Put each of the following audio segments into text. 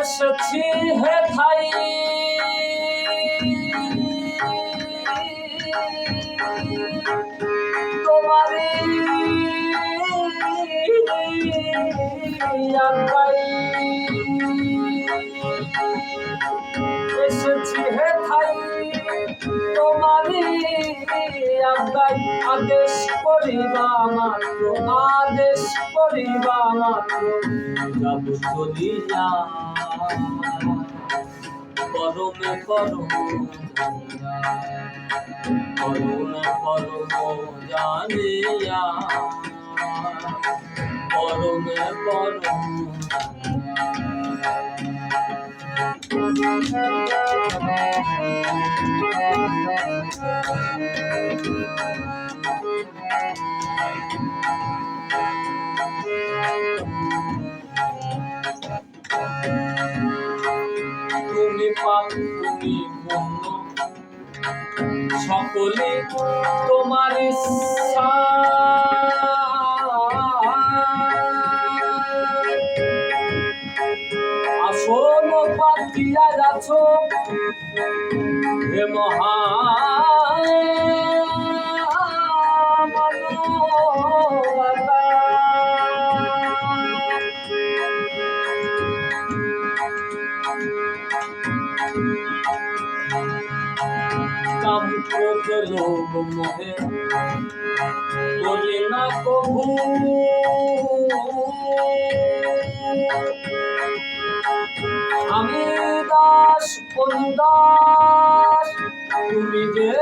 এসেছি হে থাই তোমারি আগাই আগাই, আদেশ করিবা মাত্র, আদেশ করিবা মাত্র। যাব চলিয়া। পরমে পরম করুণ পরম জানিয়া। পরমে পরম তুমি সকলে তোমার আসন পাতিয়া যাচ্ছ হে মহা ক্রোধ লোভ মোহে করে না কভু আমি দাস অনুদাস, তুমি যে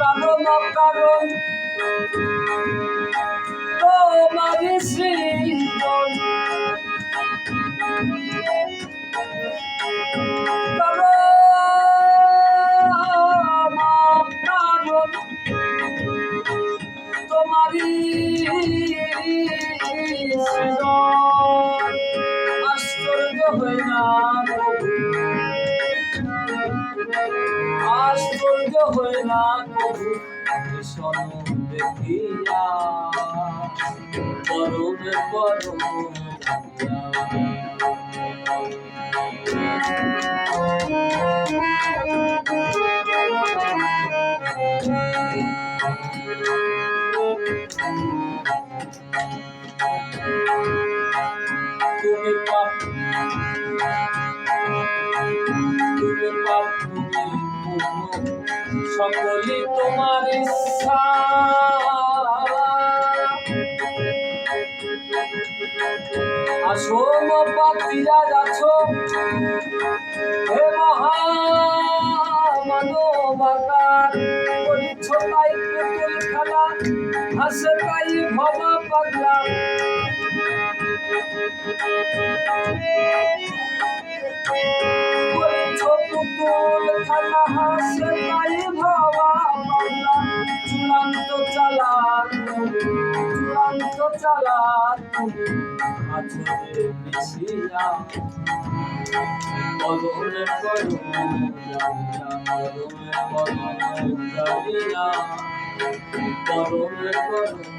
কারণ কারণ তোমারি সৃজন সৃজন আশ্চর্য হয়ে না আশ্চর্য হয়ে না ভীষণ দেখিয়া পরমে পরম তুমি পাপ সকলে তোমার আসন পাতিয়া যাচ্ছ হাসে তাই ভবা পাগলা। করিচ্ছ পুতুল খেলা হাসে তাই ভবা পাগলা। চূড়ান্ত চালাক জানিয়া